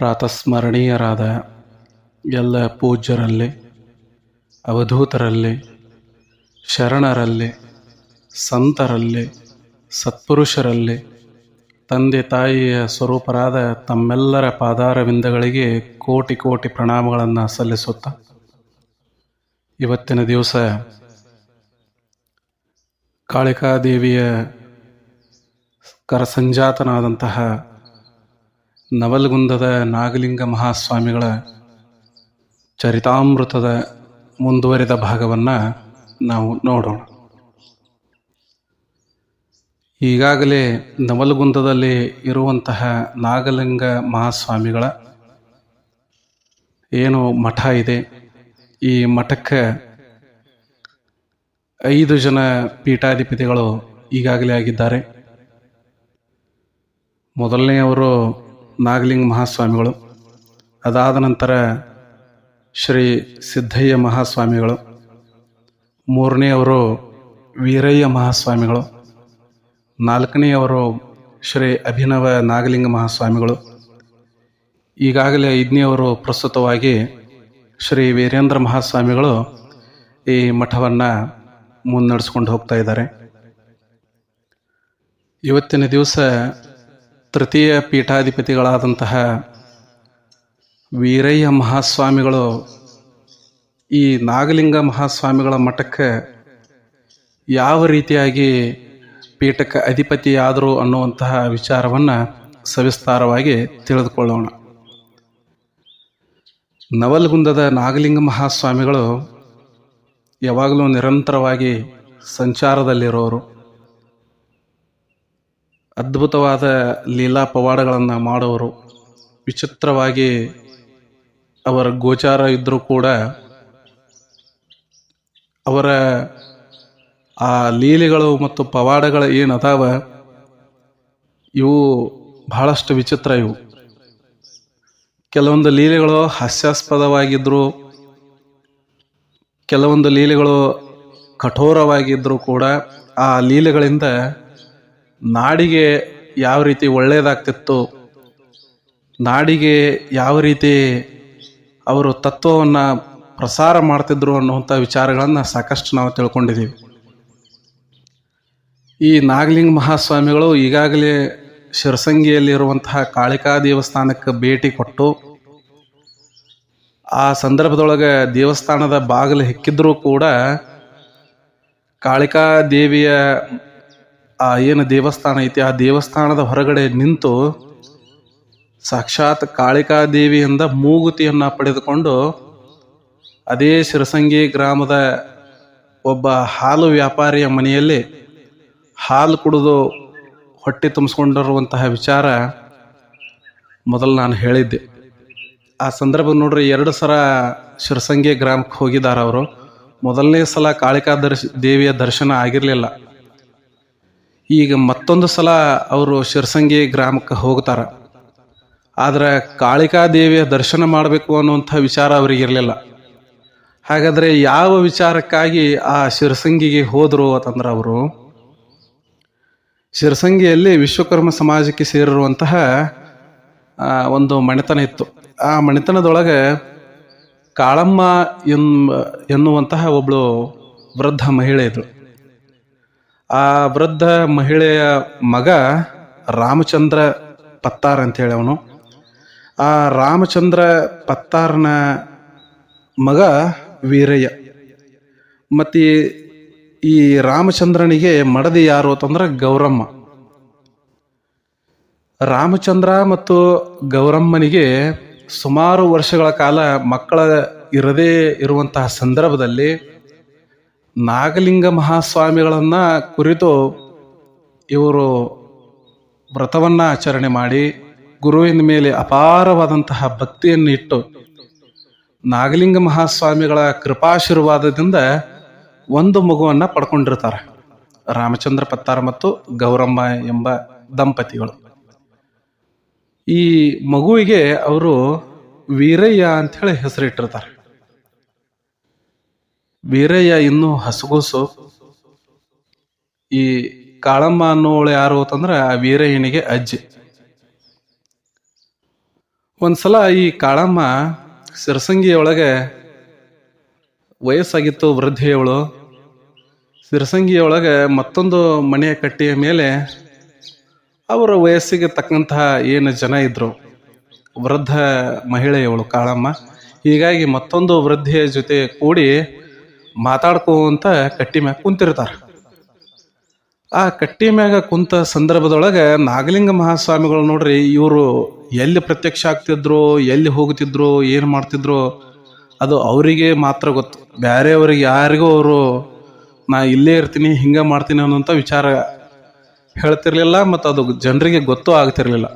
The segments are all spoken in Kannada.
ಪ್ರಾತಸ್ಮರಣೀಯರಾದ ಎಲ್ಲ ಪೂಜ್ಯರಲ್ಲಿ, ಅವಧೂತರಲ್ಲಿ, ಶರಣರಲ್ಲಿ, ಸಂತರಲ್ಲಿ, ಸತ್ಪುರುಷರಲ್ಲಿ, ತಂದೆ ತಾಯಿಯ ಸ್ವರೂಪರಾದ ತಮ್ಮೆಲ್ಲರ ಪಾದಾರವಿಂದಗಳಿಗೆ ಕೋಟಿ ಕೋಟಿ ಪ್ರಣಾಮಗಳನ್ನು ಸಲ್ಲಿಸುತ್ತಾ ಇವತ್ತಿನ ದಿವಸ ಕಾಳಿಕಾದೇವಿಯ ಕರಸಂಜಾತನಾದಂತಹ ನವಲಗುಂದದ ನಾಗಲಿಂಗ ಮಹಾಸ್ವಾಮಿಗಳ ಚರಿತಾಮೃತದ ಮುಂದುವರಿದ ಭಾಗವನ್ನು ನಾವು ನೋಡೋಣ. ಈಗಾಗಲೇ ನವಲಗುಂದದಲ್ಲಿ ಇರುವಂತಹ ನಾಗಲಿಂಗ ಮಹಾಸ್ವಾಮಿಗಳ ಏನು ಮಠ ಇದೆ? ಈ ಮಠಕ್ಕೆ ಐದು ಜನ ಪೀಠಾಧಿಪತಿಗಳು ಈಗಾಗಲೇ ಆಗಿದ್ದಾರೆ. ಮೊದಲನೆಯವರು ನಾಗಲಿಂಗ ಮಹಾಸ್ವಾಮಿಗಳು. ಅದಾದ ನಂತರ ಶ್ರೀ ಸಿದ್ದಯ್ಯ ಮಹಾಸ್ವಾಮಿಗಳು. ಮೂರನೆಯವರು ವೀರಯ್ಯ ಮಹಾಸ್ವಾಮಿಗಳು. ನಾಲ್ಕನೆಯವರು ಶ್ರೀ ಅಭಿನವ ನಾಗಲಿಂಗ ಮಹಾಸ್ವಾಮಿಗಳು. ಈಗಾಗಲೇ ಐದನೆಯವರು ಪ್ರಸ್ತುತವಾಗಿ ಶ್ರೀ ವೀರೇಂದ್ರ ಮಹಾಸ್ವಾಮಿಗಳು ಈ ಮಠವನ್ನು ಮುನ್ನಡೆಸ್ಕೊಂಡು ಹೋಗ್ತಾ ಇದ್ದಾರೆ. ಇವತ್ತಿನ ದಿವಸ ತೃತೀಯ ಪೀಠಾಧಿಪತಿಗಳಾದಂತಹ ವೀರಯ್ಯ ಮಹಾಸ್ವಾಮಿಗಳು ಈ ನಾಗಲಿಂಗ ಮಹಾಸ್ವಾಮಿಗಳ ಮಠಕ್ಕೆ ಯಾವ ರೀತಿಯಾಗಿ ಪೀಠಕ್ಕೆ ಅಧಿಪತಿಯಾದರು ಅನ್ನುವಂತಹ ವಿಚಾರವನ್ನು ಸವಿಸ್ತಾರವಾಗಿ ತಿಳಿದುಕೊಳ್ಳೋಣ. ನವಲಗುಂದದ ನಾಗಲಿಂಗ ಮಹಾಸ್ವಾಮಿಗಳು ಯಾವಾಗಲೂ ನಿರಂತರವಾಗಿ ಸಂಚಾರದಲ್ಲಿರೋರು. ಅದ್ಭುತವಾದ ಲೀಲಾ ಪವಾಡಗಳನ್ನು ಮಾಡುವರು ವಿಚಿತ್ರವಾಗಿ ಅವರ ಗೋಚಾರ ಇದ್ದರೂ ಕೂಡ ಅವರ ಆ ಲೀಲೆಗಳು ಮತ್ತು ಪವಾಡಗಳು ಏನು ಅದಾವ ಇವು ಬಹಳಷ್ಟು ವಿಚಿತ್ರ ಇವು. ಕೆಲವೊಂದು ಲೀಲೆಗಳು ಹಾಸ್ಯಾಸ್ಪದವಾಗಿದ್ದರು ಕೆಲವೊಂದು ಲೀಲೆಗಳು ಕಠೋರವಾಗಿದ್ದರೂ ಕೂಡ ಆ ಲೀಲೆಗಳಿಂದ ನಾಡಿಗೆ ಯಾವ ರೀತಿ ಒಳ್ಳೆಯದಾಗ್ತಿತ್ತು, ನಾಡಿಗೆ ಯಾವ ರೀತಿ ಅವರು ತತ್ವವನ್ನು ಪ್ರಸಾರ ಮಾಡ್ತಿದ್ರು ಅನ್ನುವಂಥ ವಿಚಾರಗಳನ್ನು ಸಾಕಷ್ಟು ನಾವು ತಿಳ್ಕೊಂಡಿದ್ದೀವಿ. ಈ ನಾಗಲಿಂಗ ಮಹಾಸ್ವಾಮಿಗಳು ಈಗಾಗಲೇ ಶಿರಸಂಗಿಯಲ್ಲಿರುವಂತಹ ಕಾಳಿಕಾ ದೇವಸ್ಥಾನಕ್ಕೆ ಭೇಟಿ ಕೊಟ್ಟು, ಆ ಸಂದರ್ಭದೊಳಗೆ ದೇವಸ್ಥಾನದ ಬಾಗಿಲು ಹೆಕ್ಕಿದ್ರೂ ಕೂಡ ಕಾಳಿಕಾ ದೇವಿಯ ಆ ಏನು ದೇವಸ್ಥಾನ ಐತಿ, ಆ ದೇವಸ್ಥಾನದ ಹೊರಗಡೆ ನಿಂತು ಸಾಕ್ಷಾತ್ ಕಾಳಿಕಾದೇವಿಯಿಂದ ಮೂಗುತಿಯನ್ನು ಪಡೆದುಕೊಂಡು ಅದೇ ಶಿರಸಂಗಿ ಗ್ರಾಮದ ಒಬ್ಬ ಹಾಲು ವ್ಯಾಪಾರಿಯ ಮನೆಯಲ್ಲಿ ಹಾಲು ಕುಡಿದು ಹೊಟ್ಟೆ ತುಂಬಿಸ್ಕೊಂಡಿರುವಂತಹ ವಿಚಾರ ಮೊದಲು ನಾನು ಹೇಳಿದ್ದೆ. ಆ ಸಂದರ್ಭ ನೋಡ್ರಿ, ಎರಡು ಸಲ ಶಿರಸಂಗಿ ಗ್ರಾಮಕ್ಕೆ ಹೋಗಿದ್ದಾರೆ ಅವರು. ಮೊದಲನೇ ಸಲ ಕಾಳಿಕಾ ದರ್ಶ ದೇವಿಯ ದರ್ಶನ ಆಗಿರಲಿಲ್ಲ. ಈಗ ಮತ್ತೊಂದು ಸಲ ಅವರು ಶಿರಸಂಗಿ ಗ್ರಾಮಕ್ಕೆ ಹೋಗ್ತಾರೆ. ಆದರೆ ಕಾಳಿಕಾ ದೇವಿಯ ದರ್ಶನ ಮಾಡಬೇಕು ಅನ್ನುವಂಥ ವಿಚಾರ ಅವರಿಗಿರಲಿಲ್ಲ ಹಾಗಾದರೆ ಯಾವ ವಿಚಾರಕ್ಕಾಗಿ ಆ ಶಿರಸಂಗಿಗೆ ಹೋದರು ಅಂತಂದ್ರೆ ಅವರು, ಶಿರಸಂಗಿಯಲ್ಲಿ ವಿಶ್ವಕರ್ಮ ಸಮಾಜಕ್ಕೆ ಸೇರಿರುವಂತಹ ಒಂದು ಮಣಿತನ ಇತ್ತು. ಆ ಮಣಿತನದೊಳಗೆ ಕಾಳಮ್ಮ ಎನ್, ಎನ್ನುವಂತಹ ಒಬ್ಬಳು ವೃದ್ಧ ಮಹಿಳೆ ಇದ್ಳು. ಆ ವೃದ್ಧ ಮಹಿಳೆಯ ಮಗ ರಾಮಚಂದ್ರ ಪತ್ತಾರ್ ಅಂತೇಳಿ ಅವನು. ಆ ರಾಮಚಂದ್ರ ಪತ್ತಾರ್ನ ಮಗ ವೀರಯ್ಯ. ಮತ್ತು ಈ ರಾಮಚಂದ್ರನಿಗೆ ಮಡದಿ ಯಾರು ಅಂತಂದ್ರೆ ಗೌರಮ್ಮ. ರಾಮಚಂದ್ರ ಮತ್ತು ಗೌರಮ್ಮನಿಗೆ ಸುಮಾರು ವರ್ಷಗಳ ಕಾಲ ಮಕ್ಕಳ ಇರದೇ ಇರುವಂತಹ ಸಂದರ್ಭದಲ್ಲಿ ನಾಗಲಿಂಗ ಮಹಾಸ್ವಾಮಿಗಳನ್ನ ಕುರಿತು ಇವರು ವ್ರತವನ್ನು ಆಚರಣೆ ಮಾಡಿ ಗುರುವಿನ ಮೇಲೆ ಅಪಾರವಾದಂತಹ ಭಕ್ತಿಯನ್ನು ಇಟ್ಟು ನಾಗಲಿಂಗ ಮಹಾಸ್ವಾಮಿಗಳ ಕೃಪಾಶೀರ್ವಾದದಿಂದ ಒಂದು ಮಗುವನ್ನ ಪಡ್ಕೊಂಡಿರ್ತಾರೆ. ರಾಮಚಂದ್ರ ಪತ್ತಾರ ಮತ್ತು ಗೌರಮ್ಮ ಎಂಬ ದಂಪತಿಗಳು. ಈ ಮಗುವಿಗೆ ಅವರು ವೀರಯ್ಯ ಅಂತ ಹೇಳಿ ಹೆಸರಿಟ್ಟಿರ್ತಾರೆ. ವೀರಯ್ಯ ಇನ್ನೂ ಹಸುಗುಸು. ಈ ಕಾಳಮ್ಮ ಅನ್ನೋಳು ಯಾರು ಅಂತಂದ್ರೆ ಆ ವೀರಯ್ಯನಿಗೆ ಅಜ್ಜಿ. ಒಂದ್ಸಲ ಈ ಕಾಳಮ್ಮ ಸಿರಸಂಗಿಯೊಳಗೆ ವಯಸ್ಸಾಗಿತ್ತು ವೃದ್ಧೆಯವಳು. ಸಿರಸಂಗಿಯೊಳಗೆ ಮತ್ತೊಂದು ಮನೆಯ ಕಟ್ಟಿಯ ಮೇಲೆ ಅವರ ವಯಸ್ಸಿಗೆ ತಕ್ಕಂತಹ ಏನು ಜನ ಇದ್ರು. ವೃದ್ಧ ಮಹಿಳೆಯವಳು ಕಾಳಮ್ಮ. ಹೀಗಾಗಿ ಮತ್ತೊಂದು ವೃದ್ಧೆಯ ಜೊತೆ ಕೂಡಿ ಮಾತಾಡ್ಕೋಂತ ಕಟ್ಟಿ ಮ್ಯಾಗ ಕುಂತಿರ್ತಾರೆ. ಆ ಕಟ್ಟಿ ಮ್ಯಾಗ ಕುಂತ ಸಂದರ್ಭದೊಳಗೆ ನಾಗಲಿಂಗ ಮಹಾಸ್ವಾಮಿಗಳು ನೋಡ್ರಿ, ಇವರು ಎಲ್ಲಿ ಪ್ರತ್ಯಕ್ಷ ಆಗ್ತಿದ್ರು, ಎಲ್ಲಿ ಹೋಗ್ತಿದ್ರು, ಏನು ಮಾಡ್ತಿದ್ರು, ಅದು ಅವರಿಗೆ ಮಾತ್ರ ಗೊತ್ತು. ಬೇರೆಯವ್ರಿಗೆ ಯಾರಿಗೂ ಅವರು, ನಾ ಇಲ್ಲೇ ಇರ್ತೀನಿ, ಹಿಂಗೆ ಮಾಡ್ತೀನಿ ಅನ್ನೋಂಥ ವಿಚಾರ ಹೇಳ್ತಿರ್ಲಿಲ್ಲ, ಮತ್ತು ಅದು ಜನರಿಗೆ ಗೊತ್ತೂ ಆಗ್ತಿರ್ಲಿಲ್ಲ.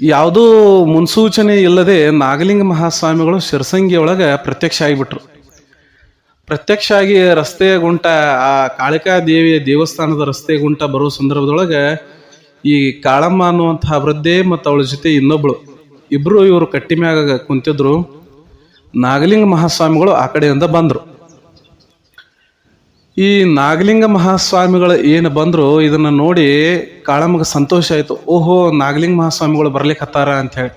ಯಾವುದೂ ಮುನ್ಸೂಚನೆ ಇಲ್ಲದೆ ನಾಗಲಿಂಗ ಮಹಾಸ್ವಾಮಿಗಳು ಶಿರಸಂಗಿ ಒಳಗೆ ಪ್ರತ್ಯಕ್ಷ ಆಗಿಬಿಟ್ರು. ಪ್ರತ್ಯಕ್ಷ ಆಗಿ ರಸ್ತೆಯ ಗುಂಟ, ಆ ಕಾಳಿಕಾ ದೇವಿಯ ದೇವಸ್ಥಾನದ ರಸ್ತೆ ಗುಂಟ ಬರೋ ಸಂದರ್ಭದೊಳಗೆ ಈ ಕಾಳಮ್ಮ ಅನ್ನುವಂತಹ ವೃದ್ಧೆ ಮತ್ತು ಅವಳ ಜೊತೆ ಇನ್ನೊಬ್ಳು. ಇಬ್ರು ಇವರು ಕಟ್ಟಿ ಮ್ಯಾಗ ಕುಂತಿದ್ರು. ನಾಗಲಿಂಗ ಮಹಾಸ್ವಾಮಿಗಳು ಆ ಕಡೆಯಿಂದ ಬಂದರು. ಈ ನಾಗಲಿಂಗ ಮಹಾಸ್ವಾಮಿಗಳು ಏನು ಬಂದರು ಇದನ್ನು ನೋಡಿ ಕಾಳಮ್ಮಗ ಸಂತೋಷ ಆಯಿತು. ಓಹೋ, ನಾಗಲಿಂಗ ಮಹಾಸ್ವಾಮಿಗಳು ಬರ್ಲಿಕ್ಕೆ ಹತ್ತಾರ ಅಂತ ಹೇಳಿ.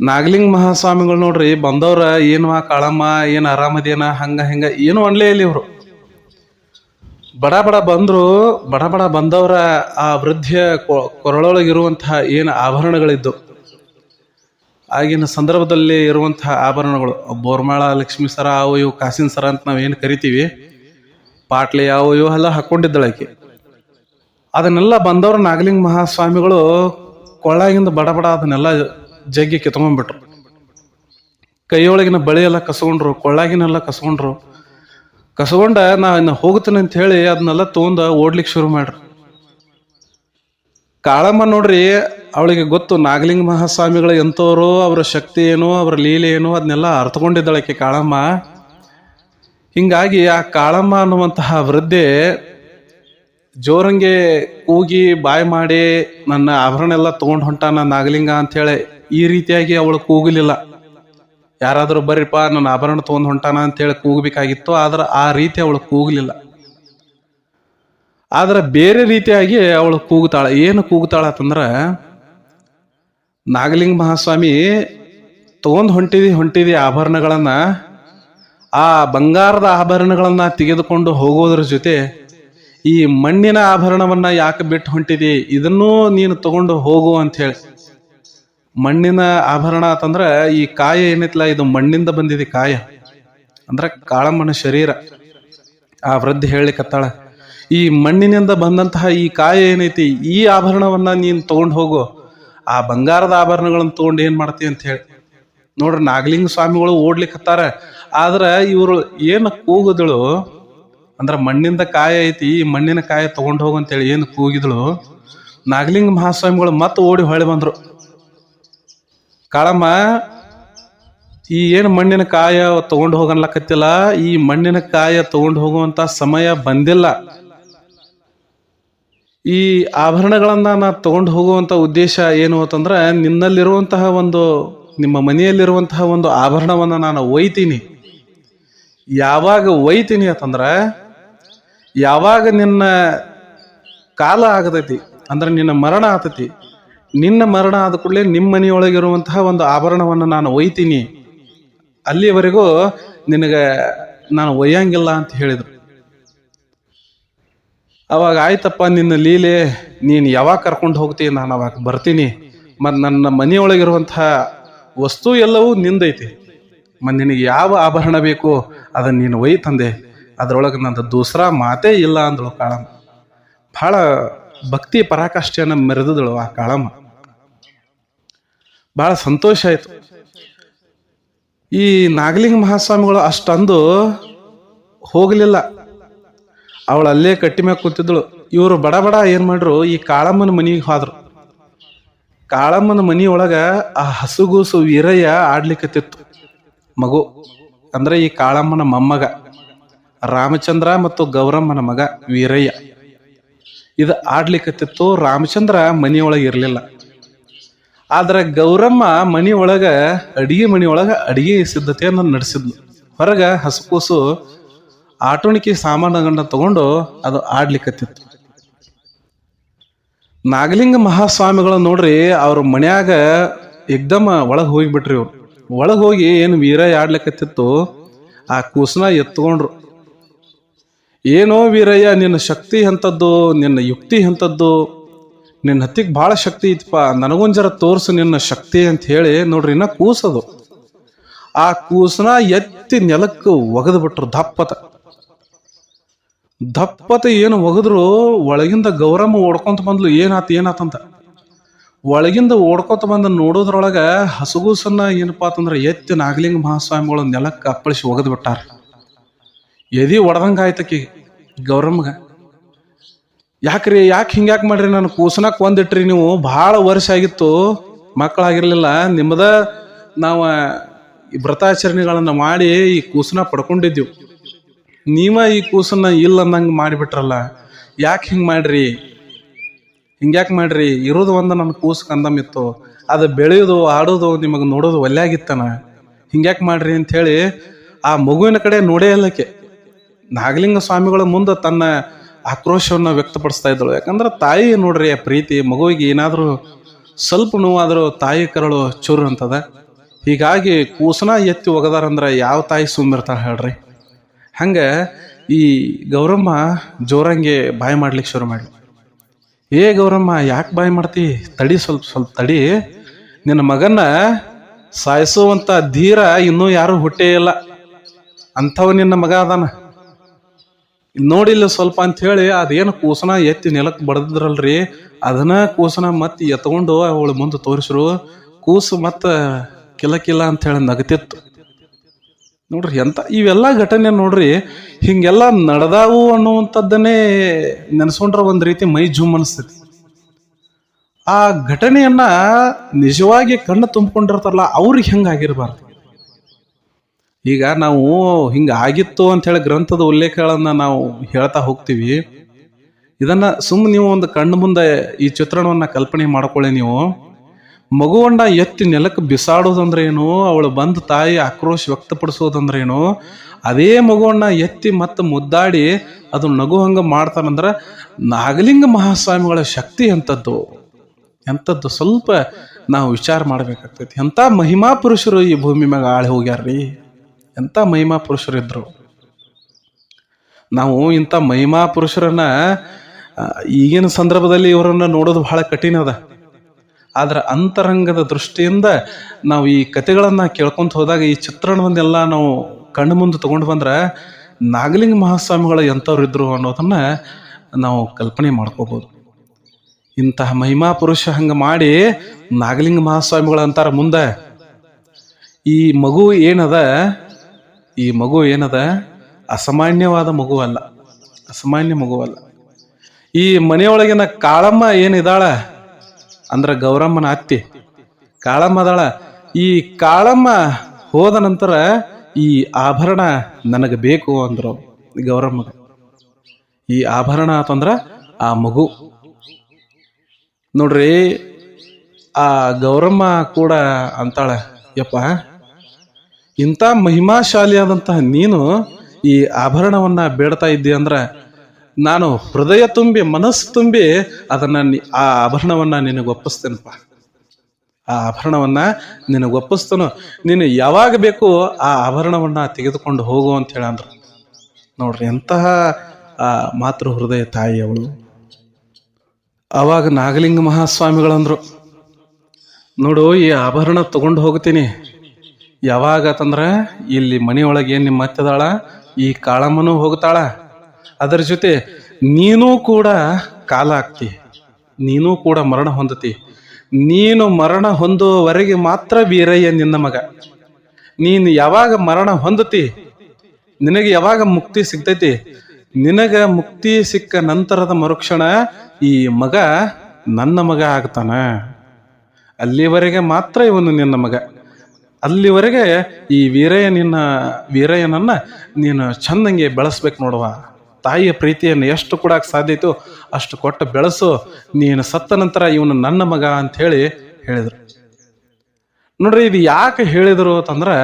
ನಾಗಲಿಂಗ ಮಹಾಸ್ವಾಮಿಗಳು ನೋಡ್ರಿ ಬಂದವ್ರ ಏನು ಕಾಳಮ್ಮ, ಏನು ಆರಾಮದೇನ, ಹಂಗ, ಹಿಂಗ, ಏನು ಅನ್ಲೇ ಇಲ್ಲ ಇವರು. ಬಡ ಬಡ ಬಂದ್ರು, ಬಡ ಬಡ ಬಂದವರ ಆ ವೃದ್ಧಿಯ ಕೊರಳೊಳಗಿರುವಂತಹ ಏನು ಆಭರಣಗಳಿದ್ದು. ಆಗಿನ ಸಂದರ್ಭದಲ್ಲಿ ಇರುವಂತಹ ಆಭರಣಗಳು. ಬೋರ್ಮಾಳ, ಲಕ್ಷ್ಮೀ ಸರ, ಅವು ಇವು ಕಾಸಿನ ಸರ ಅಂತ ನಾವೇನು ಕರಿತೀವಿ. ಪಾಟ್ಲೆ ಯಾವ ಇವು ಎಲ್ಲ ಹಾಕೊಂಡಿದ್ದಳು ಆಕೆ. ಅದನ್ನೆಲ್ಲ ಬಂದವರು ನಾಗಲಿಂಗ ಮಹಾಸ್ವಾಮಿಗಳು ಕೊಳ್ಳಾಗಿಂದ ಬಡ ಬಡ ಅದನ್ನೆಲ್ಲ ಜಗ್ಗಿ ಕಿತ್ಕೊಂಡ್ಬಿಟ್ರು ಕೈಯೊಳಗಿನ ಬಳಿ ಎಲ್ಲ ಕಸ್ಕೊಂಡ್ರು, ಕೊಳ್ಳಾಗಿನೆಲ್ಲ ಕಸ್ಕೊಂಡ್ರು. ಕಸ್ಕೊಂಡ ನಾ ಇನ್ನು ಹೋಗ್ತೀನಿ ಅಂತ ಹೇಳಿ ಅದನ್ನೆಲ್ಲ ತೊಗೊಂಡ ಓಡ್ಲಿಕ್ಕೆ ಶುರು ಮಾಡ್ರು. ಕಾಳಮ್ಮ ನೋಡ್ರಿ, ಅವಳಿಗೆ ಗೊತ್ತು ನಾಗಲಿಂಗ ಮಹಾಸ್ವಾಮಿಗಳು ಎಂಥವ್ರು ಅವರ ಶಕ್ತಿ ಏನು, ಅವರ ಲೀಲೆ ಏನು, ಅದನ್ನೆಲ್ಲ ಅರ್ಥಕೊಂಡಿದ್ದಾಳಕ್ಕೆ ಕಾಳಮ್ಮ. ಹಿಂಗಾಗಿ ಆ ಕಾಳಮ್ಮ ಅನ್ನುವಂತಹ ವೃದ್ಧೆ ಜೋರಂಗೆ ಕೂಗಿ ಬಾಯಿ ಮಾಡಿ ನನ್ನ ಆಭರಣ ಎಲ್ಲ ತಗೊಂಡು ಹೊಂಟಾನ ನಾಗಲಿಂಗ ಅಂತೇಳಿ ಈ ರೀತಿಯಾಗಿ ಅವಳು ಕೂಗಲಿಲ್ಲ. ಯಾರಾದರೂ ಬರ್ರಿಪ್ಪ ನನ್ನ ಆಭರಣ ತಗೊಂಡು ಹೊಂಟಾನ ಅಂತೇಳಿ ಕೂಗಬೇಕಾಗಿತ್ತು, ಆದ್ರೆ ಆ ರೀತಿ ಅವಳು ಕೂಗಲಿಲ್ಲ. ಆದ್ರೆ ಬೇರೆ ರೀತಿಯಾಗಿ ಅವಳು ಕೂಗುತ್ತಾಳ ಏನು ಕೂಗುತ್ತಾಳ ಅಂತಂದ್ರೆ, ನಾಗಲಿಂಗ ಮಹಾಸ್ವಾಮಿ ತಗೊಂಡ್ ಹೊಂಟಿದಿ ಹೊಂಟಿದಿ ಆಭರಣಗಳನ್ನ ಆ ಬಂಗಾರದ ಆಭರಣಗಳನ್ನ ತೆಗೆದುಕೊಂಡು ಹೋಗೋದ್ರ ಜೊತೆ ಈ ಮಣ್ಣಿನ ಆಭರಣವನ್ನ ಯಾಕೆ ಬಿಟ್ಟು ಹೊಂಟಿದಿ? ಇದನ್ನೂ ನೀನು ತಗೊಂಡು ಹೋಗು ಅಂತ ಹೇಳಿ. ಮಣ್ಣಿನ ಆಭರಣ ಅಂತಂದ್ರ ಈ ಕಾಯ ಏನೈತಲ್ಲ ಇದು ಮಣ್ಣಿಂದ ಬಂದಿದೆ ಕಾಯ. ಅಂದ್ರ ಕಾಳಮ್ಮನ ಶರೀರ. ಆ ವೃದ್ಧಿ ಹೇಳಿಕತ್ತಾಳ ಈ ಮಣ್ಣಿನಿಂದ ಬಂದಂತಹ ಈ ಕಾಯ ಏನೈತಿ, ಈ ಆಭರಣವನ್ನ ನೀನು ತಗೊಂಡು ಹೋಗು. ಆ ಬಂಗಾರದ ಆಭರಣಗಳನ್ನ ತಗೊಂಡು ಏನ್ ಮಾಡ್ತಿ ಅಂತ ಹೇಳಿ. ನೋಡ್ರಿ, ನಾಗಲಿಂಗ ಸ್ವಾಮಿಗಳು ಓಡ್ಲಿಕ್ಕತ್ತಾರ ಆದ್ರ ಇವ್ರು ಏನು ಕೂಗಿದಳು? ಅಂದ್ರ ಮಣ್ಣಿಂದ ಕಾಯ ಐತಿ, ಈ ಮಣ್ಣಿನ ಕಾಯ ತಗೊಂಡು ಹೋಗು ಅಂತೇಳಿ ಏನು ಕೂಗಿದಳು? ನಾಗಲಿಂಗ ಮಹಾಸ್ವಾಮಿಗಳು ಮತ್ತೆ ಓಡಿ ಹೊಳೆ ಬಂದ್ರು. ಕಾಳಮ್ಮ, ಈ ಏನು ಮಣ್ಣಿನ ಕಾಯ ತಗೊಂಡು ಹೋಗನ್ಲಕತ್ತಿಲ್ಲ ಈ ಮಣ್ಣಿನ ಕಾಯ ತಗೊಂಡು ಹೋಗುವಂತ ಸಮಯ ಬಂದಿಲ್ಲ. ಈ ಆಭರಣಗಳನ್ನ ನಾ ತಗೊಂಡು ಹೋಗುವಂತ ಉದ್ದೇಶ ಏನು ಅಂತಂದ್ರೆ ನಿನ್ನಲ್ಲಿರುವಂತಹ ಒಂದು, ನಿಮ್ಮ ಮನೆಯಲ್ಲಿರುವಂತಹ ಒಂದು ಆಭರಣವನ್ನ ನಾನು ಒಯ್ತೀನಿ. ಯಾವಾಗ ಒಯ್ತೀನಿ ಅಂತಂದ್ರೆ, ಯಾವಾಗ ನಿನ್ನ ಕಾಲ ಆಗತೈತಿ, ಅಂದ್ರೆ ನಿನ್ನ ಮರಣ ಆತತಿ, ನಿನ್ನ ಮರಣ ಆದ ಕೂಡಲೇ ನಿಮ್ಮ ಮನೆಯೊಳಗಿರುವಂತಹ ಒಂದು ಆಭರಣವನ್ನು ನಾನು ಒಯ್ತೀನಿ ಅಲ್ಲಿಯವರೆಗೂ ನಿನಗೆ ನಾನು ಒಯ್ಯಂಗಿಲ್ಲ ಅಂತ ಹೇಳಿದ್ರು. ಅವಾಗ ಆಯ್ತಪ್ಪ, ನಿನ್ನ ಲೀಲೆ ನೀನು ಯಾವಾಗ ಕರ್ಕೊಂಡು ಹೋಗ್ತೀನಿ ನಾನು ಅವಾಗ ಬರ್ತೀನಿ ಮತ್ತು ನನ್ನ ಮನೆಯೊಳಗಿರುವಂತಹ ವಸ್ತು ಎಲ್ಲವೂ ನಿಂದೈತಿ. ಮತ್ತು ನಿನಗೆ ಯಾವ ಆಭರಣ ಬೇಕು ಅದನ್ನು ನೀನು ಒಯ್ ತಂದೆ. ಅದರೊಳಗೆ ನಂದು ದೂಸರಾ ಮಾತೇ ಇಲ್ಲ ಅಂದಳು ಕಾಳಮ್ಮ. ಬಹಳ ಭಕ್ತಿ ಪರಾಕಾಷ್ಠೆಯನ್ನು ಮೆರೆದಳು ಆ ಕಾಳಮ್ಮ. ಬಹಳ ಸಂತೋಷ ಆಯ್ತು. ಈ ನಾಗಲಿಂಗ ಮಹಾಸ್ವಾಮಿಗಳು ಅಷ್ಟಂದು ಹೋಗಲಿಲ್ಲ. ಅವಳು ಅಲ್ಲೇ ಕಟ್ಟಿ ಮ್ಯಾಗ ಕೂತಿದ್ದಳು. ಇವರು ಬಡ ಬಡ ಏನು ಮಾಡ್ರು, ಈ ಕಾಳಮ್ಮನ ಮನೆಗೆ ಹೋದ್ರು. ಕಾಳಮ್ಮನ ಮನಿಯೊಳಗ ಆ ಹಸುಗೂಸು ವೀರಯ್ಯ ಆಡ್ಲಿಕ್ಕತ್ತಿತ್ತು ಮಗು. ಅಂದ್ರೆ ಈ ಕಾಳಮ್ಮನ ಮೊಮ್ಮಗ. ರಾಮಚಂದ್ರ ಮತ್ತು ಗೌರಮ್ಮನ ಮಗ ವೀರಯ್ಯ. ಇದು ಆಡ್ಲಿಕ್ಕತ್ತಿತ್ತು ರಾಮಚಂದ್ರ ಮನಿಯೊಳಗೆ ಇರಲಿಲ್ಲ. ಆದ್ರೆ ಗೌರಮ್ಮ ಮನಿಯೊಳಗ, ಅಡಿಗೆ ಮನಿಯೊಳಗ ಅಡಿಗೆ ಸಿದ್ಧತೆಯನ್ನು ನಡೆಸಿದ್ಲು. ಹೊರಗ ಹಸುಕೂಸು ಆಟೋಣಿಕೆ ಸಾಮಾನುಗಳನ್ನ ತಗೊಂಡು ಅದು ಆಡ್ಲಿಕ್ಕತ್ತಿತ್ತು ನಾಗಲಿಂಗ ಮಹಾಸ್ವಾಮಿಗಳು ನೋಡ್ರಿ, ಅವ್ರ ಮನ್ಯಾಗ ಏಕ್ದಮ್ ಒಳಗೆ ಹೋಗಿಬಿಟ್ರಿ ಅವ್ರು ಒಳಗೆ ಹೋಗಿ ಏನು ವೀರ ಆಡ್ಲಿಕ್ಕತ್ತಿತ್ತು ಆ ಕೂಸನ ಎತ್ಕೊಂಡ್ರು. ಏನೋ ವೀರಯ್ಯ, ನಿನ್ನ ಶಕ್ತಿ ಎಂಥದ್ದು ನಿನ್ನ ಯುಕ್ತಿ ಎಂಥದ್ದು ನಿನ್ನ ಹತ್ತಿಗೆ ಭಾಳ ಶಕ್ತಿ ಇತ್ತಪ್ಪ ನನಗೊಂಜರ ತೋರಿಸು ನಿನ್ನ ಶಕ್ತಿ ಅಂತ ಹೇಳಿ ನೋಡ್ರಿ, ಇನ್ನ ಕೂಸದು ಆ ಕೂಸನ ಎತ್ತಿ ನೆಲಕ್ಕೆ ಒಗೆದು ಬಿಟ್ರು ದಪ್ಪತ ದಪ್ಪತ ಏನು ಒಗೆದ್ರು ಒಳಗಿಂದ ಗೌರಮ್ಮ ಓಡ್ಕೊಂತ ಬಂದ್ಲು, ಏನಾತ ಏನಾತಂತ ಒಳಗಿಂದ ಓಡ್ಕೋತ ಬಂದ ನೋಡೋದ್ರೊಳಗ ಹಸುಗೂಸನ್ನ ಏನಪ್ಪಾ ಅಂತಂದ್ರೆ ಎತ್ತಿ ನಾಗಲಿಂಗ ಮಹಾಸ್ವಾಮಿಗಳು ನೆಲಕ್ಕೆ ಅಪ್ಪಳಿಸಿ ಒಗೆದು ಬಿಟ್ಟಾರ. ಎದಿ ಒಡ್ದಂಗೆ ಆಯ್ತಕಿ ಯಾಕ್ರಿ, ಯಾಕೆ ಹಿಂಗ್ಯಾಕ್ ಮಾಡ್ರಿ ನಾನು ಕೂಸನಕ್ಕೆ ಒಂದಿಟ್ರಿ ನೀವು? ಭಾಳ ವರ್ಷ ಆಗಿತ್ತು, ಮಕ್ಕಳಾಗಿರ್ಲಿಲ್ಲ. ನಿಮ್ಮದ ನಾವು ಈ ವ್ರತಾಚರಣೆಗಳನ್ನು ಮಾಡಿ ಈ ಕೂಸನ ಪಡ್ಕೊಂಡಿದ್ದೀವಿ ನೀವ ಈ ಕೂಸನ್ನ ಇಲ್ಲ ಅನ್ನಂಗೆ ಮಾಡಿಬಿಟ್ರಲ್ಲ. ಯಾಕೆ ಹಿಂಗೆ ಮಾಡ್ರಿ? ಹಿಂಗ್ಯಾಕೆ ಮಾಡ್ರಿ? ಇರೋದು ಒಂದು ನನ್ನ ಕೂಸು ಕಂದಮಿತ್ತು ಅದು ಬೆಳೆಯೋದು, ಆಡೋದು, ನಿಮಗೆ ನೋಡೋದು ಒಲ್ಲೆಯಾಗಿತ್ತನ ಹಿಂಗ್ಯಾಕೆ ಮಾಡ್ರಿ ಅಂಥೇಳಿ ಆ ಮಗುವಿನ ಕಡೆ ನೋಡೇ ಇಲ್ಲಕ್ಕೆ ನಾಗಲಿಂಗ ಸ್ವಾಮಿಗಳ ಮುಂದೆ ತನ್ನ ಆಕ್ರೋಶವನ್ನು ವ್ಯಕ್ತಪಡಿಸ್ತಾ ಇದ್ದಳು. ಯಾಕಂದ್ರೆ ತಾಯಿ ನೋಡ್ರಿ ಆ ಪ್ರೀತಿ, ಮಗುವಿಗೆ ಏನಾದರೂ ಸ್ವಲ್ಪ ನೋವಾದರೂ ತಾಯಿ ಕರಳು ಚೂರು ಅಂತದ. ಹೀಗಾಗಿ ಕೂಸನ ಎತ್ತಿ ಒಗದಾರಂದ್ರೆ ಯಾವ ತಾಯಿ ಸುಮ್ಮಿರ್ತಾರೆ ಹೇಳ್ರಿ. ಹಂಗೆ ಈ ಗೌರಮ್ಮ ಜೋರಂಗೆ ಬಾಯಿ ಮಾಡ್ಲಿಕ್ಕೆ ಶುರು ಮಾಡಿ ಏ ಗೌರಮ್ಮ, ಯಾಕೆ ಬಾಯಿ ಮಾಡ್ತಿ? ತಡಿ ಸ್ವಲ್ಪ ಸ್ವಲ್ಪ ತಡಿ. ನಿನ್ನ ಮಗನ್ನ ಸಾಯಿಸುವಂತ ಧೀರ ಇನ್ನೂ ಯಾರು ಹುಟ್ಟೇ ಇಲ್ಲ. ಅಂಥವ ನಿನ್ನ ಮಗ ಅದಾನ. ನೋಡಿಲ್ಲ ಸ್ವಲ್ಪ ಅಂತ ಹೇಳಿ, ಅದೇನು ಕೂಸನ ಎತ್ತಿ ನೆಲಕ್ಕೆ ಬಡದ್ರಲ್ರಿ ಅದನ್ನ ಕೂಸನ ಮತ್ತೆ ಎತ್ಕೊಂಡು ಅವಳು ಮುಂದೆ ತೋರಿಸ್ರು. ಕೂಸು ಮತ್ತೆ ಕಿಲ ಕಿಲ ಅಂತ ಹೇಳಿ ನಗತಿತ್ತು. ನೋಡ್ರಿ, ಎಂತ ಇವೆಲ್ಲ ಘಟನೆ ನೋಡ್ರಿ, ಹಿಂಗೆಲ್ಲ ನಡೆದಾವು ಅನ್ನುವಂಥದ್ದನ್ನೇ ನೆನೆಸ್ಕೊಂಡ್ರೆ ಒಂದು ರೀತಿ ಮೈ ಜುಮ್ ಅನಿಸ್ತೈತಿ. ಆ ಘಟನೆಯನ್ನ ನಿಜವಾಗಿ ಕಣ್ಣು ತುಂಬಿಕೊಂಡಿರ್ತಾರಲ್ಲ, ಅವ್ರಿಗೆ ಹೆಂಗಾಗಿರ್ಬಾರ್ದು ಈಗ ನಾವು ಹಿಂಗ ಆಗಿತ್ತು ಅಂತ ಹೇಳಿ ಗ್ರಂಥದ ಉಲ್ಲೇಖಗಳನ್ನ ನಾವು ಹೇಳ್ತಾ ಹೋಗ್ತೀವಿ. ಇದನ್ನ ಸುಮ್ಮನೆ ನೀವು ಒಂದು ಕಣ್ಣು ಮುಂದೆ ಈ ಚಿತ್ರಣವನ್ನ ಕಲ್ಪನೆ ಮಾಡ್ಕೊಳ್ಳಿ ನೀವು. ಮಗುವನ್ನ ಎತ್ತಿ ನೆಲಕ್ಕೆ ಬಿಸಾಡೋದಂದ್ರೆ ಏನು, ಅವಳು ಬಂದ ತಾಯಿ ಆಕ್ರೋಶ ವ್ಯಕ್ತಪಡಿಸೋದಂದ್ರೆ ಏನು ಅದೇ ಮಗುವನ್ನ ಎತ್ತಿ ಮತ್ತೆ ಮುದ್ದಾಡಿ ಅದು ನಗು ಹಂಗೆ ಮಾಡ್ತಾನಂದ್ರೆ ನಾಗಲಿಂಗ ಮಹಾಸ್ವಾಮಿಗಳ ಶಕ್ತಿ ಎಂಥದ್ದು? ಎಂಥದ್ದು? ಸ್ವಲ್ಪ ನಾವು ವಿಚಾರ ಮಾಡ್ಬೇಕಾಗ್ತೈತಿ. ಎಂಥ ಮಹಿಮಾ ಪುರುಷರು ಈ ಭೂಮಿ ಮ್ಯಾಗ ಆಳಿ ಹೋಗ್ಯಾರ್ರಿ? ಎಂಥ ಮಹಿಮಾ ಪುರುಷರು ಇದ್ರು? ನಾವು ಇಂಥ ಮಹಿಮಾ ಪುರುಷರನ್ನ ಈಗಿನ ಸಂದರ್ಭದಲ್ಲಿ ಇವರನ್ನ ನೋಡೋದು ಬಹಳ ಕಠಿಣ ಅದ. ಆದ್ರೆ ಅಂತರಂಗದ ದೃಷ್ಟಿಯಿಂದ ನಾವು ಈ ಕತೆಗಳನ್ನು ಕೇಳ್ಕೊಂತ ಹೋದಾಗ ಈ ಚಿತ್ರಣವನ್ನೆಲ್ಲ ನಾವು ಕಣ್ಣು ಮುಂದೆ ತಗೊಂಡು ಬಂದ್ರೆ ನಾಗಲಿಂಗ ಮಹಾಸ್ವಾಮಿಗಳು ಎಂಥವ್ರು ಇದ್ರು ಅನ್ನೋದನ್ನ ನಾವು ಕಲ್ಪನೆ ಮಾಡ್ಕೋಬಹುದು ಇಂತಹ ಮಹಿಮಾ ಪುರುಷ ಹಂಗೆ ಮಾಡಿ ನಾಗಲಿಂಗ ಮಹಾಸ್ವಾಮಿಗಳು ಅಂತಾರೆ ಮುಂದೆ. ಈ ಮಗು ಏನದ? ಈ ಮಗು ಏನದ? ಅಸಾಮಾನ್ಯವಾದ ಮಗು ಅಲ್ಲ. ಅಸಾಮಾನ್ಯ ಮಗುವಲ್ಲ ಈ ಮನೆಯೊಳಗಿನ ಕಾಳಮ್ಮ ಏನಿದಾಳ? ಅಂದ್ರ ಗೌರಮ್ಮನ ಅತ್ತಿ. ಕಾಳಮ್ಮ ಅದಾಳ. ಈ ಕಾಳಮ್ಮ ಹೋದ ನಂತರ ಈ ಆಭರಣ ನನಗೆ ಬೇಕು ಅಂದ್ರು ಗೌರಮ್ಮ ಈ ಆಭರಣ ಅಂತಂದ್ರ ಆ ಮಗು. ನೋಡ್ರಿ, ಆ ಗೌರಮ್ಮ ಕೂಡ ಅಂತಾಳೆ, ಯಪ್ಪ, ಇಂಥ ಮಹಿಮಾಶಾಲಿಯಾದಂತಹ ನೀನು ಈ ಆಭರಣವನ್ನ ಬೇಡ್ತಾ ಇದ್ದೀಯ ಅಂದ್ರ ನಾನು ಹೃದಯ ತುಂಬಿ, ಮನಸ್ಸು ತುಂಬಿ ಅದನ್ನ ಆ ಆಭರಣವನ್ನ ನಿನಗೆ ಒಪ್ಪಿಸ್ತೇನಪ್ಪ. ಆ ಆಭರಣವನ್ನ ನಿನಗೆ ಒಪ್ಪಿಸ್ತನು. ನೀನು ಯಾವಾಗ ಬೇಕು ಆ ಆಭರಣವನ್ನ ತೆಗೆದುಕೊಂಡು ಹೋಗು ಅಂತ ಹೇಳಂದ್ರು. ನೋಡ್ರಿ ಎಂತಹ, ಆ, ಮಾತೃ ಹೃದಯ ತಾಯಿ ಅವಳು. ಅವಾಗ ನಾಗಲಿಂಗ ಮಹಾಸ್ವಾಮಿಗಳಂದ್ರು, ನೋಡು, ಈ ಆಭರಣ ತಗೊಂಡು ಹೋಗ್ತೀನಿ. ಯಾವಾಗ ಅಂತಂದ್ರ ಇಲ್ಲಿ ಮನೆಯೊಳಗೆ ಏನು ನಿಮ್ಮ ಹತ್ತದಾಳ ಈ ಕಾಳಮ್ಮನೂ ಹೋಗ್ತಾಳ. ಅದರ ಜೊತೆ ನೀನೂ ಕೂಡ ಕಾಲ ಆಗ್ತಿ ನೀನೂ ಕೂಡ ಮರಣ ಹೊಂದತಿ. ನೀನು ಮರಣ ಹೊಂದುವವರೆಗೆ ಮಾತ್ರ ವೀರಯ್ಯ ನಿನ್ನ ಮಗ. ನೀನು ಯಾವಾಗ ಮರಣ ಹೊಂದತಿ? ನಿನಗೆ ಯಾವಾಗ ಮುಕ್ತಿ ಸಿಗ್ತೈತಿ? ನಿನಗ ಮುಕ್ತಿ ಸಿಕ್ಕ ನಂತರದ ಮರುಕ್ಷಣ ಈ ಮಗ ನನ್ನ ಮಗ ಆಗ್ತಾನ. ಅಲ್ಲಿವರೆಗೆ ಮಾತ್ರ ಇವನು ನಿನ್ನ ಮಗ. ಅಲ್ಲಿವರೆಗೆ ಈ ವೀರಯ್ಯ ನಿನ್ನ ವೀರಯ್ಯನನ್ನ ನೀನು ಚಂದಂಗೆ ಬೆಳೆಸ್ಬೇಕು ನೋಡುವ. ತಾಯಿಯ ಪ್ರೀತಿಯನ್ನು ಎಷ್ಟು ಕೊಡಕ್ಕೆ ಸಾಧ್ಯ ಇತ್ತು ಅಷ್ಟು ಕೊಟ್ಟು ಬೆಳೆಸು. ನೀನು ಸತ್ತ ನಂತರ ಇವನು ನನ್ನ ಮಗ ಅಂತ ಹೇಳಿ ಹೇಳಿದರು. ನೋಡ್ರಿ, ಇದು ಯಾಕೆ ಹೇಳಿದರು ಅಂತಂದ್ರೆ,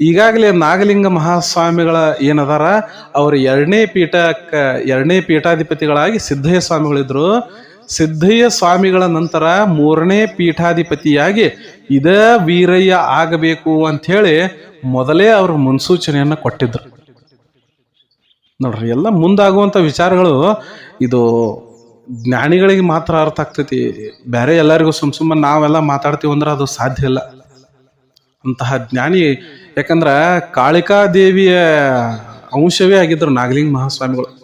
ಈಗಾಗಲೇ ನಾಗಲಿಂಗ ಮಹಾಸ್ವಾಮಿಗಳ ಏನದಾರ, ಅವರು ಎರಡನೇ ಪೀಠಕ್ಕೆ, ಎರಡನೇ ಪೀಠಾಧಿಪತಿಗಳಾಗಿ ಸಿದ್ಧಯ್ಯ ಸ್ವಾಮಿಗಳಿದ್ರು ಸಿದ್ಧಯ್ಯ ಸ್ವಾಮಿಗಳ ನಂತರ ಮೂರನೇ ಪೀಠಾಧಿಪತಿಯಾಗಿ ಇದೇ ವೀರಯ್ಯ ಆಗಬೇಕು ಅಂಥೇಳಿ ಮೊದಲೇ ಅವರು ಮುನ್ಸೂಚನೆಯನ್ನು ಕೊಟ್ಟಿದ್ರು. ನೋಡ್ರಿ, ಎಲ್ಲ ಮುಂದಾಗುವಂಥ ವಿಚಾರಗಳು ಇದು ಜ್ಞಾನಿಗಳಿಗೆ ಮಾತ್ರ ಅರ್ಥ ಆಗ್ತೈತಿ. ಬೇರೆ ಎಲ್ಲರಿಗೂ ಸುಮ್ ಸುಮ್ಮನೆ ನಾವೆಲ್ಲ ಮಾತಾಡ್ತೀವಿ ಅಂದ್ರೆ ಅದು ಸಾಧ್ಯ ಇಲ್ಲ. ಅಂತಹ ಜ್ಞಾನಿ, ಯಾಕಂದ್ರೆ ಕಾಳಿಕಾ ದೇವಿಯ ಅಂಶವೇ ಆಗಿದ್ರು ನಾಗಲಿಂಗ ಮಹಾಸ್ವಾಮಿಗಳು.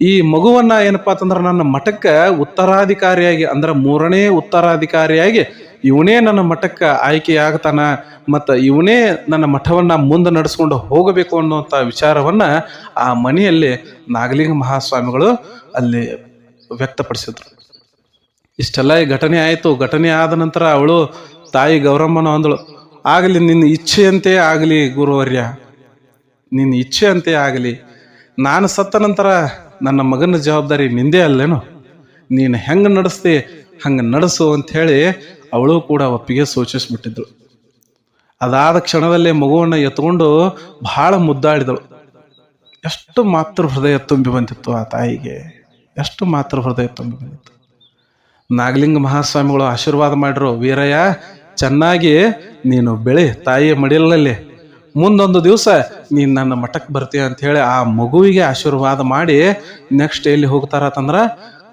ಈ ಮಗುವನ್ನ ಏನಪ್ಪಾ ಅಂತಂದ್ರೆ ನನ್ನ ಮಠಕ್ಕೆ ಉತ್ತರಾಧಿಕಾರಿಯಾಗಿ, ಅಂದ್ರೆ ಮೂರನೇ ಉತ್ತರಾಧಿಕಾರಿಯಾಗಿ ಇವನೇ ನನ್ನ ಮಠಕ್ಕೆ ಆಯ್ಕೆಯಾಗ್ತಾನ, ಮತ್ತು ಇವನೇ ನನ್ನ ಮಠವನ್ನ ಮುಂದೆ ನಡೆಸ್ಕೊಂಡು ಹೋಗಬೇಕು ಅನ್ನುವಂಥ ವಿಚಾರವನ್ನ ಆ ಮನೆಯಲ್ಲಿ ನಾಗಲಿಂಗ ಮಹಾಸ್ವಾಮಿಗಳು ಅಲ್ಲಿ ವ್ಯಕ್ತಪಡಿಸಿದ್ರು. ಇಷ್ಟೆಲ್ಲ ಘಟನೆ ಆಯಿತು. ಘಟನೆ ಆದ ನಂತರ ಅವಳು ತಾಯಿ ಗೌರಮ್ಮನ ಅಂದಳು, ಆಗಲಿ, ನಿನ್ನ ಇಚ್ಛೆಯಂತೆ ಆಗಲಿ ಗುರುವರ್ಯ, ನಿನ್ನ ಇಚ್ಛೆಯಂತೆ ಆಗಲಿ. ನಾನು ಸತ್ತ ನಂತರ ನನ್ನ ಮಗನ ಜವಾಬ್ದಾರಿ ನಿಂದೇ ಅಲ್ಲೇನು? ನೀನು ಹೆಂಗೆ ನಡೆಸ್ತಿ ಹಂಗೆ ನಡೆಸು ಅಂಥೇಳಿ ಅವಳು ಕೂಡ ಒಪ್ಪಿಗೆ ಸೂಚಿಸ್ಬಿಟ್ಟಿದ್ಳು ಅದಾದ ಕ್ಷಣದಲ್ಲೇ ಮಗುವನ್ನು ಎತ್ಕೊಂಡು ಬಹಳ ಮುದ್ದಾಡಿದಳು. ಎಷ್ಟು ಮಾತೃ ಹೃದಯ ತುಂಬಿ ಬಂದಿತ್ತು ಆ ತಾಯಿಗೆ. ಎಷ್ಟು ಮಾತೃ ಹೃದಯ ತುಂಬಿ ಬಂದಿತ್ತು. ನಾಗಲಿಂಗ ಮಹಾಸ್ವಾಮಿಗಳು ಆಶೀರ್ವಾದ ಮಾಡಿರು ವೀರಯ್ಯ, ಚೆನ್ನಾಗಿ ನೀನು ಬೆಳೆ ತಾಯಿಯ ಮಡಿಲಲ್ಲಿ ಮುಂದೊಂದು ದಿವಸ ನೀನು ನನ್ನ ಮಠಕ್ಕೆ ಬರ್ತೀಯ ಅಂತ ಹೇಳಿ ಆ ಮಗುವಿಗೆ ಆಶೀರ್ವಾದ ಮಾಡಿ ನೆಕ್ಸ್ಟ್ ಎಲ್ಲಿ ಹೋಗ್ತಾರ ಅಂತಂದ್ರೆ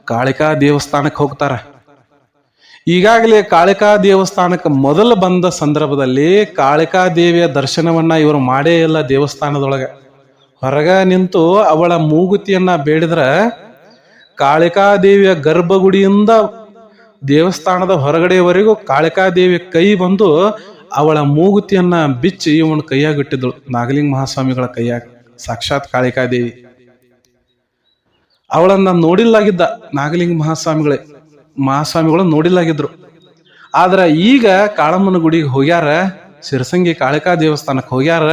ಕಾಳಿಕಾ ದೇವಸ್ಥಾನಕ್ಕೆ ಹೋಗ್ತಾರ. ಈಗಾಗಲೇ ಕಾಳಿಕಾ ದೇವಸ್ಥಾನಕ್ಕೆ ಮೊದಲು ಬಂದ ಸಂದರ್ಭದಲ್ಲಿ ಕಾಳಿಕಾ ದೇವಿಯ ದರ್ಶನವನ್ನ ಇವರು ಮಾಡೇ ಇಲ್ಲ ದೇವಸ್ಥಾನದೊಳಗೆ. ಹೊರಗ ನಿಂತು ಅವಳ ಮೂಗುತಿಯನ್ನ ಬೇಡಿದ್ರ ಕಾಳಿಕಾ ದೇವಿಯ ಗರ್ಭಗುಡಿಯಿಂದ ದೇವಸ್ಥಾನದ ಹೊರಗಡೆಯವರೆಗೂ ಕಾಳಿಕಾದೇವಿ ಕೈ ಬಂದು ಅವಳ ಮೂಗುತಿಯನ್ನ ಬಿಚ್ಚಿ ಇವನು ಕೈಯಾಗಿಟ್ಟಿದ್ದಳು ನಾಗಲಿಂಗ ಮಹಾಸ್ವಾಮಿಗಳ ಕೈಯಾಗ. ಸಾಕ್ಷಾತ್ ಕಾಳಿಕಾದೇವಿ. ಅವಳನ್ನ ನೋಡಿಲ್ಲಾಗಿದ್ದ ನಾಗಲಿಂಗ ಮಹಾಸ್ವಾಮಿಗಳೇ. ಮಹಾಸ್ವಾಮಿಗಳು ನೋಡಿಲ್ಲಾಗಿದ್ರು. ಆದ್ರ ಈಗ ಕಾಳಮ್ಮನ ಗುಡಿಗೆ ಹೋಗ್ಯಾರ, ಶಿರಸಂಗಿ ಕಾಳಿಕಾ ದೇವಸ್ಥಾನಕ್ಕೆ ಹೋಗ್ಯಾರ,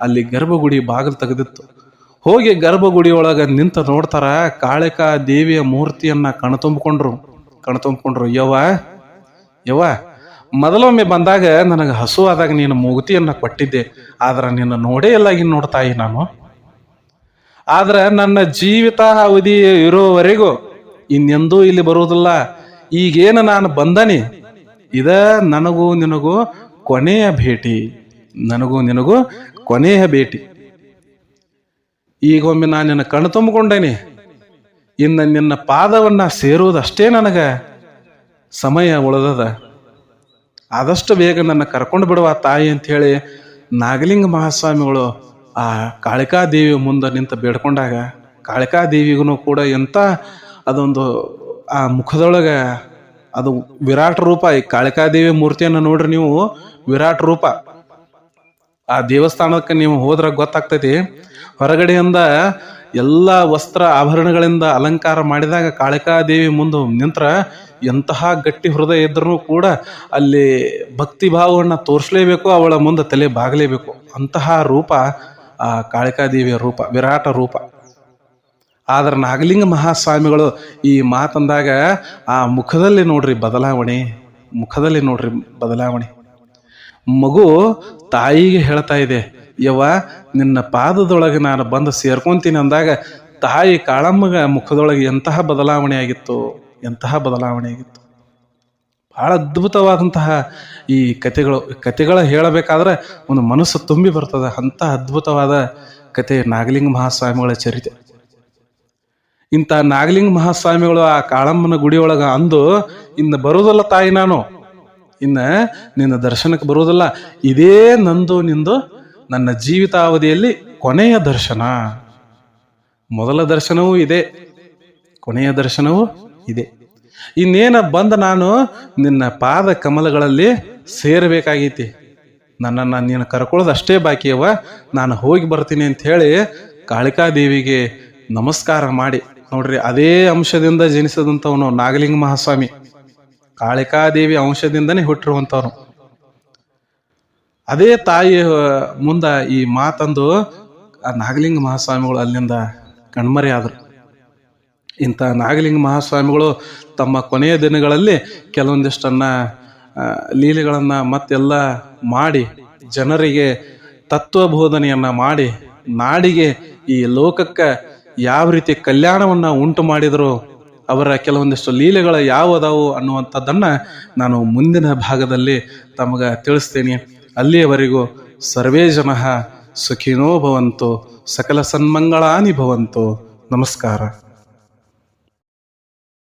ಅಲ್ಲಿ ಗರ್ಭಗುಡಿ ಬಾಗಿಲು ತೆಗೆದಿತ್ತು. ಹೋಗಿ ಗರ್ಭಗುಡಿ ಒಳಗ ನಿಂತ ನೋಡ್ತಾರ ಕಾಳಿಕಾ ದೇವಿಯ ಮೂರ್ತಿಯನ್ನ ಕಣ್ತುಂಬ್ಕೊಂಡ್ರು. ಕಣ್ತುಂಬ್ಕೊಂಡ್ರು, ಯವ್ವ ಯವ್ವ ಮೊದಲೊಮ್ಮೆ ಬಂದಾಗ ನನಗೆ ಹಸು ಆದಾಗ ನೀನು ಮೂಗುತಿಯನ್ನು ಕೊಟ್ಟಿದ್ದೆ. ಆದ್ರೆ ನಿನ್ನ ನೋಡೇ ಇಲ್ಲ ಇನ್ನು ನೋಡ್ತಾಯಿ ನಾನು. ಆದ್ರೆ ನನ್ನ ಜೀವಿತ ಅವಧಿ ಇರೋವರೆಗೂ ಇನ್ನೆಂದೂ ಇಲ್ಲಿ ಬರುವುದಿಲ್ಲ. ಈಗೇನು ನಾನು ಬಂದನಿ? ಇದ ನನಗೂ ನಿನಗೂ ಕೊನೆಯ ಭೇಟಿ. ನನಗೂ ನಿನಗೂ ಕೊನೆಯ ಭೇಟಿ. ಈಗೊಮ್ಮೆ ನಾನು ನಿನ್ನ ಕಣ್ಣು ತುಂಬಿಕೊಂಡೇನಿ. ಇನ್ನು ನಿನ್ನ ಪಾದವನ್ನ ಸೇರುವುದಷ್ಟೇ ನನಗೆ ಸಮಯ ಉಳಿದದ. ಆದಷ್ಟು ಬೇಗ ನನ್ನ ಕರ್ಕೊಂಡು ಬಿಡುವ ತಾಯಿ ಅಂಥೇಳಿ ನಾಗಲಿಂಗ ಮಹಾಸ್ವಾಮಿಗಳು ಆ ಕಾಳಿಕಾ ದೇವಿ ಮುಂದೆ ನಿಂತು ಬೇಡ್ಕೊಂಡಾಗ ಕಾಳಿಕಾ ದೇವಿಗೂ ಕೂಡ ಎಂಥ ಅದೊಂದು ಆ ಮುಖದೊಳಗೆ ಅದು ವಿರಾಟ್ ರೂಪ, ಈ ಕಾಳಿಕಾದೇವಿ ಮೂರ್ತಿಯನ್ನು ನೋಡ್ರಿ ನೀವು, ವಿರಾಟ್ ರೂಪ. ಆ ದೇವಸ್ಥಾನಕ್ಕೆ ನೀವು ಹೋದ್ರೆ ಗೊತ್ತಾಗ್ತೈತಿ. ಹೊರಗಡೆಯಿಂದ ಎಲ್ಲ ವಸ್ತ್ರ ಆಭರಣಗಳಿಂದ ಅಲಂಕಾರ ಮಾಡಿದಾಗ ಕಾಳಿಕಾದೇವಿ ಮುಂದೆ ನಿಂತ್ರ ಎಂತಹ ಗಟ್ಟಿ ಹೃದಯ ಇದ್ರೂ ಕೂಡ ಅಲ್ಲಿ ಭಕ್ತಿ ಭಾವವನ್ನು ತೋರಿಸಲೇಬೇಕು, ಅವಳ ಮುಂದೆ ತಲೆ ಬಾಗಲೇಬೇಕು. ಅಂತಹ ರೂಪ ಆ ಕಾಳಿಕಾದೇವಿಯ ರೂಪ, ವಿರಾಟ ರೂಪ. ಆದ್ರೆ ನಾಗಲಿಂಗ ಮಹಾಸ್ವಾಮಿಗಳು ಈ ಮಾತಂದಾಗ ಆ ಮುಖದಲ್ಲಿ ನೋಡ್ರಿ ಬದಲಾವಣೆ, ಮುಖದಲ್ಲಿ ನೋಡ್ರಿ ಬದಲಾವಣೆ. ಮಗು ತಾಯಿಗೆ ಹೇಳ್ತಾ ಇದೆ ಯವ್ವ, ನಿನ್ನ ಪಾದದೊಳಗೆ ನಾನು ಬಂದು ಸೇರ್ಕೊಂತೀನಿ ಅಂದಾಗ ತಾಯಿ ಕಾಳಮ್ಮಗ ಮುಖದೊಳಗೆ ಎಂತಹ ಬದಲಾವಣೆ ಆಗಿತ್ತು? ಎಂತಹ ಬದಲಾವಣೆ ಆಗಿತ್ತು? ಬಹಳ ಅದ್ಭುತವಾದಂತಹ ಈ ಕತೆಗಳು ಕತೆಗಳ ಹೇಳಬೇಕಾದ್ರೆ ಒಂದು ಮನಸ್ಸು ತುಂಬಿ ಬರ್ತದೆ. ಅಂಥ ಅದ್ಭುತವಾದ ಕತೆ ನಾಗಲಿಂಗ ಮಹಾಸ್ವಾಮಿಗಳ ಚರಿತೆ. ಇಂಥ ನಾಗಲಿಂಗ ಮಹಾಸ್ವಾಮಿಗಳು ಆ ಕಾಳಮ್ಮನ ಗುಡಿಯೊಳಗ ಅಂದು, ಇನ್ನು ಬರುವುದಲ್ಲ ತಾಯಿ ನಾನು. ಇನ್ನ ನಿನ್ನ ದರ್ಶನಕ್ಕೆ ಬರುವುದಲ್ಲ. ಇದೇ ನಂದು, ನಿಂದು ನನ್ನ ಜೀವಿತಾವಧಿಯಲ್ಲಿ ಕೊನೆಯ ದರ್ಶನ. ಮೊದಲ ದರ್ಶನವೂ ಇದೆ, ಕೊನೆಯ ದರ್ಶನವೂ ಇದೆ. ಇನ್ನೇನ ಬಂದ ನಾನು ನಿನ್ನ ಪಾದ ಕಮಲಗಳಲ್ಲಿ ಸೇರಬೇಕಾಗೈತಿ. ನನ್ನನ್ನು ನೀನು ಕರ್ಕೊಳ್ಳೋದು ಅಷ್ಟೇ ಬಾಕಿಯವ ನಾನು ಹೋಗಿ ಬರ್ತೀನಿ ಅಂತ ಹೇಳಿ ಕಾಳಿಕಾದೇವಿಗೆ ನಮಸ್ಕಾರ ಮಾಡಿ. ನೋಡ್ರಿ, ಅದೇ ಅಂಶದಿಂದ ಜನಿಸಿದಂಥವನು ನಾಗಲಿಂಗ ಮಹಾಸ್ವಾಮಿ. ಕಾಳಿಕಾದೇವಿ ಅಂಶದಿಂದನೇ ಹುಟ್ಟಿರುವಂಥವ್ರು ಅದೇ ತಾಯಿ ಮುಂದ ಈ ಮಾತಂದು ಆ ನಾಗಲಿಂಗ ಮಹಾಸ್ವಾಮಿಗಳು ಅಲ್ಲಿಂದ ಕಣ್ಮರೆ ಆದರು. ಇಂಥ ನಾಗಲಿಂಗ ಮಹಾಸ್ವಾಮಿಗಳು ತಮ್ಮ ಕೊನೆಯ ದಿನಗಳಲ್ಲಿ ಕೆಲವೊಂದಿಷ್ಟನ್ನ ಲೀಲೆಗಳನ್ನ ಮತ್ತೆಲ್ಲ ಮಾಡಿ, ಜನರಿಗೆ ತತ್ವಬೋಧನೆಯನ್ನ ಮಾಡಿ, ನಾಡಿಗೆ ಈ ಲೋಕಕ್ಕೆ ಯಾವ ರೀತಿ ಕಲ್ಯಾಣವನ್ನ ಉಂಟು ಮಾಡಿದರು, ಅವರ ಕೆಲವೊಂದಿಷ್ಟು ಲೀಲೆಗಳ ಯಾವುದಾವು ಅನ್ನುವಂಥದ್ದನ್ನ ನಾನು ಮುಂದಿನ ಭಾಗದಲ್ಲಿ ತಮಗೆ ತಿಳಿಸ್ತೇನೆ. ಅಲ್ಲಿಯವರೆಗೂ ಸರ್ವೇ ಜನ ಸುಖಿನೋ ಭವಂತು ಸಕಲ ಸನ್ಮಂಗಳಾನಿ ಭವಂತು. ನಮಸ್ಕಾರ.